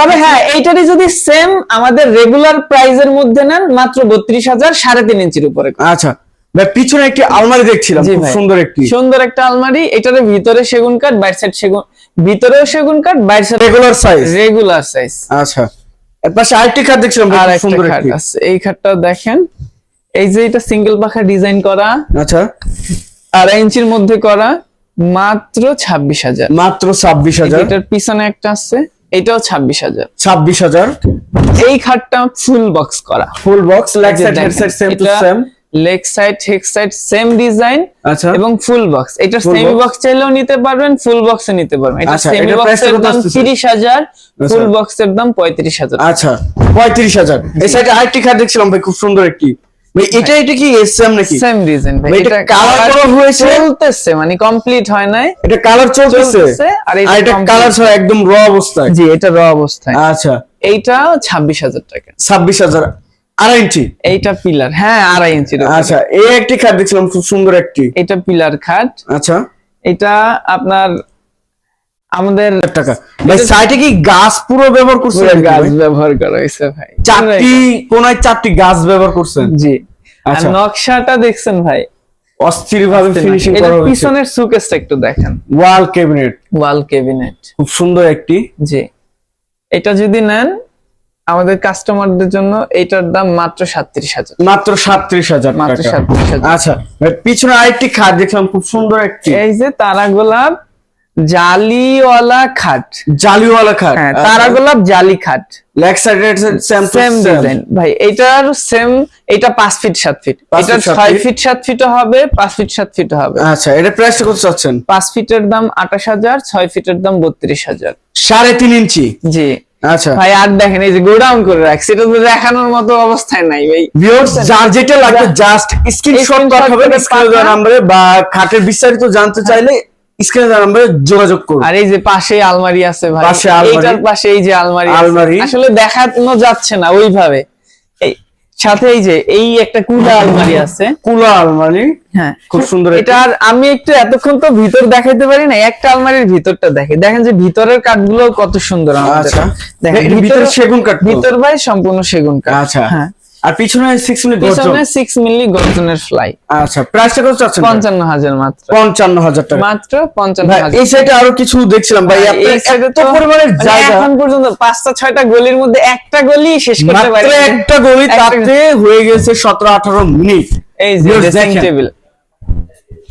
[SPEAKER 1] তবে হ্যাঁ এইটারই যদি সেম আমাদের রেগুলার প্রাইজের মধ্যে নেন মাত্র বত্রিশ হাজার সাড়ে তিন ইঞ্চির উপরে
[SPEAKER 2] আচ্ছা। পিছনে একটি আলমারি দেখছিলাম খুব সুন্দর একটি।
[SPEAKER 1] সুন্দর একটা আলমারি এটার ভিতরে সেগুন কাঠ বাইর সাইড সেগুন ভিতরেও সেগুন কাঠ বাইর
[SPEAKER 2] রেগুলার সাইজ
[SPEAKER 1] রেগুলার সাইজ
[SPEAKER 2] আচ্ছা। এর পাশে আরেকটি খাট দেখছিলাম
[SPEAKER 1] আর
[SPEAKER 2] সুন্দর
[SPEAKER 1] খাট আছে। এই খাটটা দেখেন। এই যে এটা সিঙ্গেল পাখা ডিজাইন করা।
[SPEAKER 2] আচ্ছা।
[SPEAKER 1] আড়াই ইঞ্চির মধ্যে করা মাত্র ছাব্বিশ হাজার।
[SPEAKER 2] মাত্র ছাব্বিশ হাজার।
[SPEAKER 1] এটার পিছনে একটা আছে এটাও ছাব্বিশ হাজার।
[SPEAKER 2] ছাব্বিশ হাজার।
[SPEAKER 1] এই খাটটা ফুল বক্স করা।
[SPEAKER 2] Full box leg side head side same to same
[SPEAKER 1] leg side head side same design
[SPEAKER 2] আচ্ছা।
[SPEAKER 1] এবং ফুল বক্স এটা সেমি বক্স চাইলেও নিতে পারবেন ফুল বক্সে নিতে পারবেন। এটা
[SPEAKER 2] আচ্ছা,
[SPEAKER 1] সেমি
[SPEAKER 2] price
[SPEAKER 1] বক্সের দাম
[SPEAKER 2] আসতেছে?
[SPEAKER 1] তিরিশ হাজার ফুল
[SPEAKER 2] আচ্ছা।
[SPEAKER 1] বক্সের দাম পঁয়ত্রিশ হাজার
[SPEAKER 2] আচ্ছা পঁয়ত্রিশ হাজার। এই সাইডে আরেকটি খাট দেখছিলাম ভাই খুব সুন্দর একটি। ভাই এটা এটা কি এসএম নাকি?
[SPEAKER 1] সেম ডিজাইন ভাই
[SPEAKER 2] এটা colour করা হয়েছে?
[SPEAKER 1] চলতেছে মানে কমপ্লিট হয় নাই।
[SPEAKER 2] এটা কালার চলতেছে?
[SPEAKER 1] আর এটা
[SPEAKER 2] কালার ছাড়া একদম র অবস্থায়।
[SPEAKER 1] জি এটা র অবস্থায়।
[SPEAKER 2] আচ্ছা।
[SPEAKER 1] এইটা ছাব্বিশ হাজার টাকা।
[SPEAKER 2] ছাব্বিশ হাজার। আড়াই ইঞ্চি?
[SPEAKER 1] এইটা পিলার হ্যাঁ আড়াই উপরে।
[SPEAKER 2] আচ্ছা এই একটি খাট দেখছিলাম খুব সুন্দর একটি।
[SPEAKER 1] এটা পিলার খাট।
[SPEAKER 2] আচ্ছা।
[SPEAKER 1] এটা আপনার আমাদের
[SPEAKER 2] টাকা। ভাই সাইডে কি গাছ পুরো ব্যবহার করছেন
[SPEAKER 1] গাছ ব্যবহার করা হয়েছে ভাই।
[SPEAKER 2] চারটি কোনায় চারটি গাছ ব্যবহার করছেন?
[SPEAKER 1] জি। আর
[SPEAKER 2] আচ্ছা।
[SPEAKER 1] নকশাটা দেখছেন ভাই?
[SPEAKER 2] অস্থির ভাবে ফিনিশিং করা হয়েছে।
[SPEAKER 1] পিছনের সুকেসটা একটু দেখেন।
[SPEAKER 2] ওয়াল ক্যাবিনেট
[SPEAKER 1] ওয়াল ক্যাবিনেট
[SPEAKER 2] খুব সুন্দর একটি।
[SPEAKER 1] জি। এটা যদি নেন আমাদের কাস্টমারদের জন্য এটার দাম মাত্র সাতত্রিশ হাজার।
[SPEAKER 2] মাত্র সাতত্রিশ হাজার
[SPEAKER 1] মাত্র
[SPEAKER 2] সাতত্রিশ
[SPEAKER 1] হাজার।
[SPEAKER 2] আচ্ছা পিছনে আরেকটি খাট দেখলাম খুব সুন্দর একটি।
[SPEAKER 1] এই যে তারা গোলাপ জালিওয়ালা খাট।
[SPEAKER 2] জালিওয়ালা খাট।
[SPEAKER 1] হ্যাঁ তারা গোলাপ জালি খাট।
[SPEAKER 2] Leg side same
[SPEAKER 1] same design ভাই এটার সেম এটা ফিট সাত ফিট
[SPEAKER 2] ফিট,
[SPEAKER 1] ছয়
[SPEAKER 2] ফিট।
[SPEAKER 1] ফিট হবে পাঁচ ফিট সাত ফিটও হবে।
[SPEAKER 2] আচ্ছা এটা প্রাইসটা কত চাচ্ছেন?
[SPEAKER 1] পাঁচ ফিটের দাম আঠাশ হাজার ছয় ফিটের দাম বত্রিশ হাজার।
[SPEAKER 2] সাড়ে তিন ইঞ্চি।
[SPEAKER 1] জি।
[SPEAKER 2] আচ্ছা।
[SPEAKER 1] ভাই আর দেখেন এই যে গোডাউন করে রাখছে এটা তো দেখানোর মতো অবস্থায় নাই ভাই।
[SPEAKER 2] ভিউয়ার্স যার যেটা লাগবে জাস্ট স্ক্রিনশট
[SPEAKER 1] Screenshot
[SPEAKER 2] পাঠাবেন
[SPEAKER 1] করে
[SPEAKER 2] স্ক্রিনে দেওয়া নম্বরে বা খাটের বিস্তারিত জানতে চাইলে স্ক্রিনে দেওয়া নম্বরে যোগাযোগ করুন।
[SPEAKER 1] আর এই যে পাশে আলমারি আছে ভাই।
[SPEAKER 2] পাশে আলমারি।
[SPEAKER 1] এইটার পাশে এই যে আলমারি
[SPEAKER 2] আলমারি।
[SPEAKER 1] আসলে দেখানো যাচ্ছে না ওইভাবে। সাথে এই যে এই একটা কুলা আলমারি আছে।
[SPEAKER 2] কুলা আলমারি।
[SPEAKER 1] হ্যাঁ।
[SPEAKER 2] খুব সুন্দর
[SPEAKER 1] এটা আর আমি একটু এতক্ষণ তো ভিতর দেখাইতে পারি না একটা আলমারির ভিতরটা দেখে। দেখেন যে ভিতরের কাঠগুলো কত সুন্দর
[SPEAKER 2] আচ্ছা।
[SPEAKER 1] দেখেন
[SPEAKER 2] ভিতরে- সেগুন কাঠ
[SPEAKER 1] ভিতর ভাই সম্পূর্ণ সেগুন কাঠ।
[SPEAKER 2] আচ্ছা।
[SPEAKER 1] হ্যাঁ।
[SPEAKER 2] আর পিছনে সিক্স মিনিট গর্জন।
[SPEAKER 1] পিছনে সিক্স মিলি গর্জনের ফ্লাই
[SPEAKER 2] আচ্ছা প্রাইসটা কত চাচ্ছেন
[SPEAKER 1] পঞ্চান্ন হাজার মাত্র।
[SPEAKER 2] পঞ্চান্ন হাজার টাকা।
[SPEAKER 1] মাত্র পঞ্চান্ন
[SPEAKER 2] ভাই
[SPEAKER 1] হাজার।
[SPEAKER 2] এই সাইডে আরও কিছু দেখছিলাম ভাই
[SPEAKER 1] side
[SPEAKER 2] এত
[SPEAKER 1] তো
[SPEAKER 2] পরিমাণের
[SPEAKER 1] মানে
[SPEAKER 2] জায়গা।
[SPEAKER 1] এখন পর্যন্ত পাঁচটা ছয়টা গলির মধ্যে একটা গলি শেষ করতে পারি মাত্র
[SPEAKER 2] একটা গলি তাতে হয়ে গেছে সতেরো আঠারো মিনিট।
[SPEAKER 1] এই যে ড্রেসিং টেবিল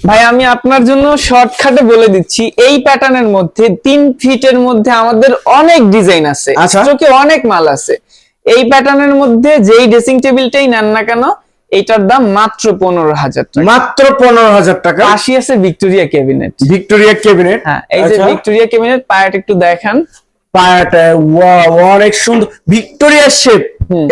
[SPEAKER 1] ভাই আমি আপনার জন্য শর্টকাটে বলে দিচ্ছি। এই প্যাটার্নের মধ্যে তিন ফিটের মধ্যে আমাদের অনেক ডিজাইন আছে।
[SPEAKER 2] আচ্ছা।
[SPEAKER 1] স্টকে অনেক মাল আছে। এই প্যাটার্নের মধ্যে যেই ড্রেসিং টেবিলটাই নেন না কেন এটার দাম মাত্র পনেরো হাজার টাকা।
[SPEAKER 2] মাত্র পনেরো হাজার টাকা।
[SPEAKER 1] পাশে আছে ভিক্টোরিয়া ক্যাবিনেট
[SPEAKER 2] ভিক্টোরিয়া ক্যাবিনেট
[SPEAKER 1] হ্যাঁ এই যে ভিক্টোরিয়া ক্যাবিনেট পায়াটা একটু দেখান।
[SPEAKER 2] পায়াটা ওয়া অনেক সুন্দর। Victoria shape.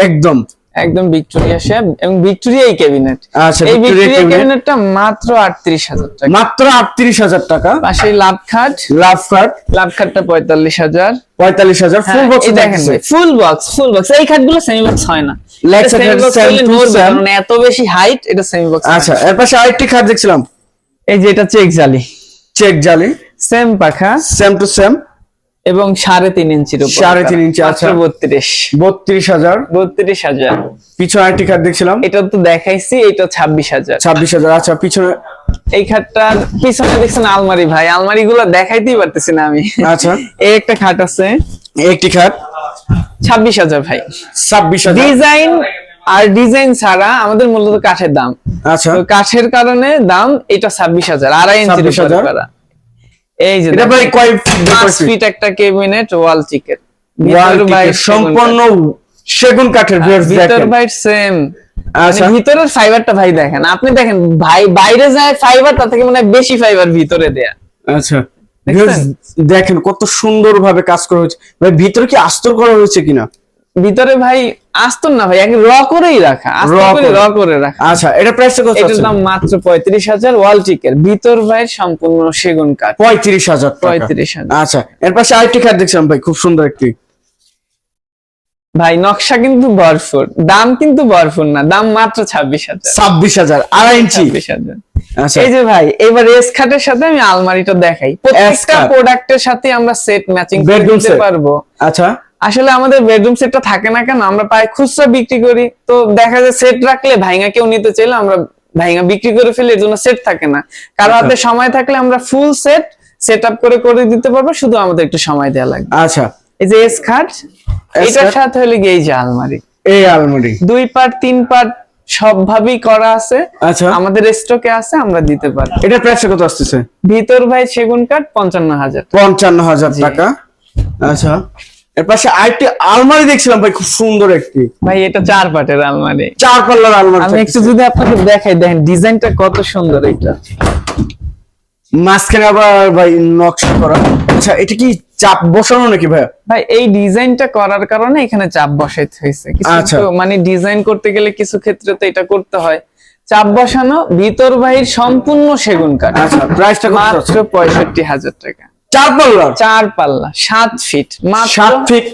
[SPEAKER 2] একদম।
[SPEAKER 1] একদম ভিক্টোরিয়া শেপ এবং ভিক্টোরিয়া এই ক্যাবিনেট
[SPEAKER 2] আচ্ছা
[SPEAKER 1] এই
[SPEAKER 2] ভিক্টোরিয়া
[SPEAKER 1] ক্যাবিনেটটা মাত্র আটত্রিশ হাজার টাকা।
[SPEAKER 2] মাত্র আটত্রিশ হাজার টাকা।
[SPEAKER 1] পাশে লাভ খাট।
[SPEAKER 2] লাভ কার্ড
[SPEAKER 1] লাভ খাটটা পঁয়তাল্লিশ হাজার।
[SPEAKER 2] পঁয়তাল্লিশ হাজার ফুল বক্স
[SPEAKER 1] দেখেন ফুল বক্স ফুল বক্স এই খাটগুলো সেমি বক্স হয় না। এত বেশি হাইট এটা সেমি বক্স
[SPEAKER 2] আচ্ছা এর পাশে আরেকটি খাট দেখছিলাম।
[SPEAKER 1] এই যে এটা চেক জালি।
[SPEAKER 2] চেক জালি।
[SPEAKER 1] সেম পাখা।
[SPEAKER 2] সেম টু সেম
[SPEAKER 1] এবং সাড়ে তিন ইঞ্চির
[SPEAKER 2] সাড়ে তিন ইঞ্চি, আচ্ছা।
[SPEAKER 1] বত্রিশ।
[SPEAKER 2] বত্রিশ হাজার।
[SPEAKER 1] বত্রিশ হাজার।
[SPEAKER 2] পিছনে আরেকটি খাট দেখছিলাম।
[SPEAKER 1] এটা তো দেখাইছি এটা ছাব্বিশ হাজার।
[SPEAKER 2] ছাব্বিশ হাজার আচ্ছা পিছনে
[SPEAKER 1] এই খাটটার পিছনে দেখছেন আলমারি ভাই। আলমারি গুলো দেখাইতেই পারতেছি না আমি।
[SPEAKER 2] আচ্ছা।
[SPEAKER 1] এই একটা খাট আছে।
[SPEAKER 2] একটি খাট।
[SPEAKER 1] ছাব্বিশ হাজার ভাই।
[SPEAKER 2] ছাব্বিশ হাজার।
[SPEAKER 1] ডিজাইন আর ডিজাইন ছাড়া আমাদের মূলত কাঠের দাম।
[SPEAKER 2] আচ্ছা।
[SPEAKER 1] কাঠের কারণে দাম এটা ছাব্বিশ হাজার আড়াই ইঞ্চির
[SPEAKER 2] 26,000
[SPEAKER 1] উপরে করা। এই যে
[SPEAKER 2] এটা ভাই কয়
[SPEAKER 1] ফিট একটা কেবিনেট ওয়াল
[SPEAKER 2] ওয়াল সম্পূর্ণ সেগুন কাঠের
[SPEAKER 1] ভিতর ভাই সেম
[SPEAKER 2] আচ্ছা।
[SPEAKER 1] ভিতরের ফাইবারটা ভাই দেখেন আপনি দেখেন ভাই বাইরে যায় ফাইবার তার থেকে মনে হয় বেশি ফাইবার ভিতরে দেয়া।
[SPEAKER 2] আচ্ছা। দেখেন কত সুন্দর ভাবে কাজ করা হয়েছে। ভাই ভিতরে কি আস্তর করা হয়েছে কিনা?
[SPEAKER 1] ভিতরে ভাই আসতো না ভাই র করেই রাখা করে। র করে রাখা।
[SPEAKER 2] আচ্ছা এটা প্রাইসটা কত
[SPEAKER 1] এটার দাম মাত্র পঁয়ত্রিশ হাজার ওয়াল চিকের ভিতর ভাই সম্পূর্ণ সেগুন কাঠ।
[SPEAKER 2] পঁয়ত্রিশ হাজার টাকা।
[SPEAKER 1] পঁয়ত্রিশ হাজার।
[SPEAKER 2] আচ্ছা এর পাশে আরেকটি খাট দেখছিলাম ভাই খুব সুন্দর একটি।
[SPEAKER 1] ভাই নকশা কিন্তু ভরপুর দাম কিন্তু ভরপুর না দাম মাত্র ছাব্বিশ হাজার।
[SPEAKER 2] ছাব্বিশ হাজার আড়াই ইঞ্চি।
[SPEAKER 1] ছাব্বিশ হাজার।
[SPEAKER 2] আচ্ছা।
[SPEAKER 1] এই যে ভাই এবার এস খাটের সাথে আমি আলমারিটা দেখাই। প্রত্যেকটা প্রোডাক্টের সাথে আমরা সেট ম্যাচিং করে
[SPEAKER 2] Bedroom
[SPEAKER 1] দিতে
[SPEAKER 2] set।
[SPEAKER 1] পারব।
[SPEAKER 2] আচ্ছা।
[SPEAKER 1] আসলে আমাদের বেডরুম সেটটা থাকে না কেন? আমরা প্রায় খুচরা বিক্রি করি। তো দেখা যায় সেট রাখলে ভাইঙ্গা কেউ নিতে চাইলে আমরা ভাইঙ্গা বিক্রি করে ফেলি এর জন্য সেট থাকে না। কারও
[SPEAKER 2] আচ্ছা।
[SPEAKER 1] হাতে সময় থাকলে আমরা ফুল সেট সেট আপ করে করে দিতে পারব শুধু আমাদের একটু সময় দেওয়া লাগবে।
[SPEAKER 2] আচ্ছা।
[SPEAKER 1] এই যে এস খাট এটার সাথে হলে গিয়ে এই যে আলমারি।
[SPEAKER 2] এই আলমারি।
[SPEAKER 1] দুই পার্ট তিন পার্ট সব ভাবেই করা আছে।
[SPEAKER 2] আচ্ছা।
[SPEAKER 1] আমাদের স্টকে আছে আমরা দিতে পারি
[SPEAKER 2] এটা প্রাইস কত আসতেছে?
[SPEAKER 1] ভিতর ভাই সেগুন কাঠ পঞ্চান্ন হাজার
[SPEAKER 2] পঞ্চান্ন হাজার টাকা। আচ্ছা। এর পাশে আরেকটি আলমারি দেখছিলাম ভাই খুব সুন্দর একটি।
[SPEAKER 1] ভাই এটা চার পাটের আলমারি।
[SPEAKER 2] চার পাল্লার আলমারি
[SPEAKER 1] আমি একটু যদি আপনাকে দেখাই দেখেন ডিজাইনটা কত সুন্দর এটা।
[SPEAKER 2] মাঝখানে আবার ভাই নকশা করা। আচ্ছা এটা কি চাপ বসানো নাকি ভাই?
[SPEAKER 1] ভাই এই ডিজাইনটা করার কারণে এখানে চাপ বসাইতে হয়েছে। কিছু
[SPEAKER 2] আচ্ছা।
[SPEAKER 1] মানে ডিজাইন করতে গেলে কিছু ক্ষেত্রে তো এটা করতে হয়। চাপ বসানো ভিতর বাহির সম্পূর্ণ সেগুন কাঠ।
[SPEAKER 2] আচ্ছা প্রাইসটা
[SPEAKER 1] মাত্র পঁয়ষট্টি হাজার টাকা।
[SPEAKER 2] চার পাল্লার?
[SPEAKER 1] চার পাল্লা সাত ফিট
[SPEAKER 2] সাত ফিট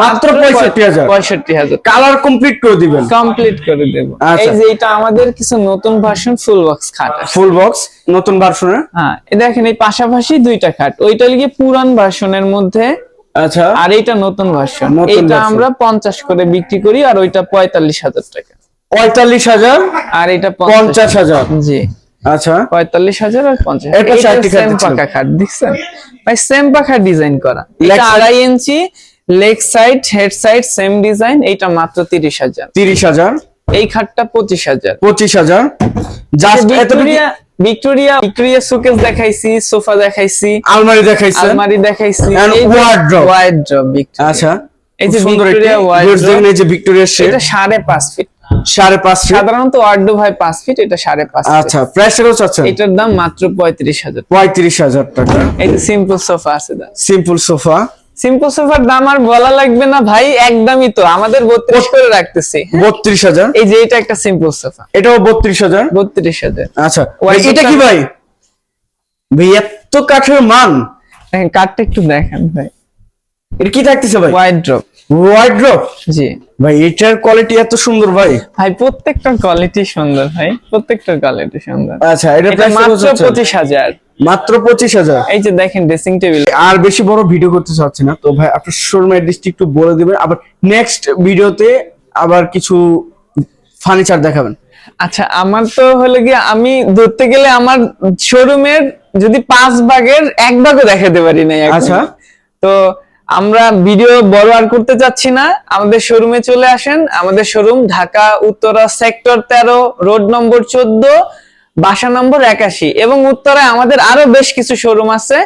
[SPEAKER 2] মাত্র পঁয়ষট্টি হাজার।
[SPEAKER 1] পঁয়ষট্টি হাজার।
[SPEAKER 2] কালার কমপ্লিট করে দিবেন।
[SPEAKER 1] কমপ্লিট করে দেব।
[SPEAKER 2] আচ্ছা।
[SPEAKER 1] এই যে এটা আমাদের কিছু নতুন ভার্সন ফুল বক্স খাট
[SPEAKER 2] ফুল বক্স নতুন ভার্সনের
[SPEAKER 1] হ্যাঁ দেখেন এই পাশাপাশি দুইটা খাট। ওইটা লিগে পুরান ভার্সনের মধ্যে।
[SPEAKER 2] আচ্ছা।
[SPEAKER 1] আর এইটা নতুন ভার্সন
[SPEAKER 2] version।
[SPEAKER 1] আমরা পঞ্চাশ করে বিক্রি করি আর ওইটা পঁয়তাল্লিশ হাজার টাকা।
[SPEAKER 2] পঁয়তাল্লিশ হাজার
[SPEAKER 1] আর এটা
[SPEAKER 2] পঞ্চাশ হাজার।
[SPEAKER 1] জি।
[SPEAKER 2] আচ্ছা।
[SPEAKER 1] পঁয়তাল্লিশ হাজার আর পঞ্চাশ।
[SPEAKER 2] এটা
[SPEAKER 1] এটা
[SPEAKER 2] ষাটটি খাট
[SPEAKER 1] সেম পাকা খাট দেখছেন? ভাই সেম পাকা ডিজাইন করা। এটা আড়াই ইঞ্চি leg side head side same design এইটা মাত্র তিরিশ হাজার।
[SPEAKER 2] তিরিশ হাজার।
[SPEAKER 1] এই খাটটা পঁচিশ হাজার।
[SPEAKER 2] পঁচিশ হাজার। জাস্ট এতটুকু
[SPEAKER 1] ভিক্টোরিয়া ভিক্টোরিয়া ভিক্টোরিয়া শোকেস দেখাইছি সোফা দেখাইছি
[SPEAKER 2] আলমারি দেখাইছেন
[SPEAKER 1] আলমারি দেখাইছি. ওয়ার্ড্রপ
[SPEAKER 2] আচ্ছা।
[SPEAKER 1] এই যে ভিক্টোরিয়া wardrobe।
[SPEAKER 2] এই যে ভিক্টোরিয়ার শেড
[SPEAKER 1] এটা সাড়ে পাঁচ ফিট
[SPEAKER 2] সাড়ে পাঁচ ফিট
[SPEAKER 1] সাধারণত হয় পাঁচ ফিট এটা সাড়ে পাঁচ
[SPEAKER 2] আচ্ছা প্রাইসটা কত চাচ্ছেন?
[SPEAKER 1] এটার দাম মাত্র পঁয়ত্রিশ হাজার
[SPEAKER 2] পঁয়ত্রিশ হাজার টাকা।
[SPEAKER 1] এই সিম্পল সোফা আছে
[SPEAKER 2] সিম্পল সোফা
[SPEAKER 1] সিম্পল সোফার দাম আর বলা লাগবে না ভাই একদমই তো। আমাদের বত্রিশ করে রাখতেছি।
[SPEAKER 2] বত্রিশ হাজার?
[SPEAKER 1] এই যে এটা একটা সিম্পল সোফা
[SPEAKER 2] এটাও বত্রিশ হাজার?
[SPEAKER 1] বত্রিশ হাজার।
[SPEAKER 2] আচ্ছা এটা কি ভাই? ভাই এত কাঠের মান।
[SPEAKER 1] কাঠটা একটু দেখেন ভাই।
[SPEAKER 2] এটা কি থাকতেছে ভাই?
[SPEAKER 1] ওয়াইড ড্রপ
[SPEAKER 2] ওয়ার্ড্রপ
[SPEAKER 1] জি।
[SPEAKER 2] ভাই এটার কোয়ালিটি এত সুন্দর ভাই।
[SPEAKER 1] ভাই প্রত্যেকটা কোয়ালিটি সুন্দর ভাই। প্রত্যেকটা কোয়ালিটি সুন্দর।
[SPEAKER 2] আচ্ছা এটা কত
[SPEAKER 1] মাত্র
[SPEAKER 2] চাচ্ছেন?
[SPEAKER 1] পঁচিশ হাজার।
[SPEAKER 2] মাত্র পঁচিশ হাজার?
[SPEAKER 1] এই যে দেখেন ড্রেসিং টেবিল
[SPEAKER 2] আর বেশি বড় ভিডিও করতে চাচ্ছি না। তো ভাই আপনার শোরুম অ্যাড্রেসটি একটু বলে দিবেন। আবার নেক্সট ভিডিওতে আবার কিছু ফার্নিচার দেখাবেন।
[SPEAKER 1] আচ্ছা আমার তো হলো গিয়ে আমি ধরতে গেলে আমার শোরুমের যদি পাঁচ ভাগের এক ভাগও দেখাতে পারি নাই
[SPEAKER 2] আচ্ছা।
[SPEAKER 1] তো আমরা ভিডিও বড় আর করতে চাচ্ছি না। আমাদের শোরুমে চলে আসেন। আমাদের শোরুম ঢাকা, উত্তরা সেক্টর তেরো রোড নম্বর চোদ্দ, বাসা নম্বর একাশি এবং উত্তরায় আমাদের আরও বেশ কিছু শোরুম আছে।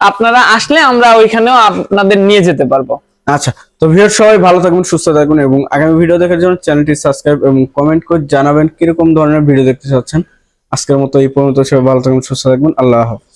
[SPEAKER 1] আপনারা আসলে আমরা ওইখানেও আপনাদের নিয়ে যেতে পারব।
[SPEAKER 2] আচ্ছা তো ভিডিও সবাই ভালো থাকবেন, সুস্থ থাকবেন এবং আগামী ভিডিও দেখার জন্য চ্যানেলটি সাবস্ক্রাইব এবং কমেন্ট করে জানাবেন কীরকম ধরনের ভিডিও দেখতে চাচ্ছেন। আজকের মতো এই পর্যন্ত, সবাই ভালো থাকবেন, সুস্থ থাকবেন। আল্লাহ হাফেজ।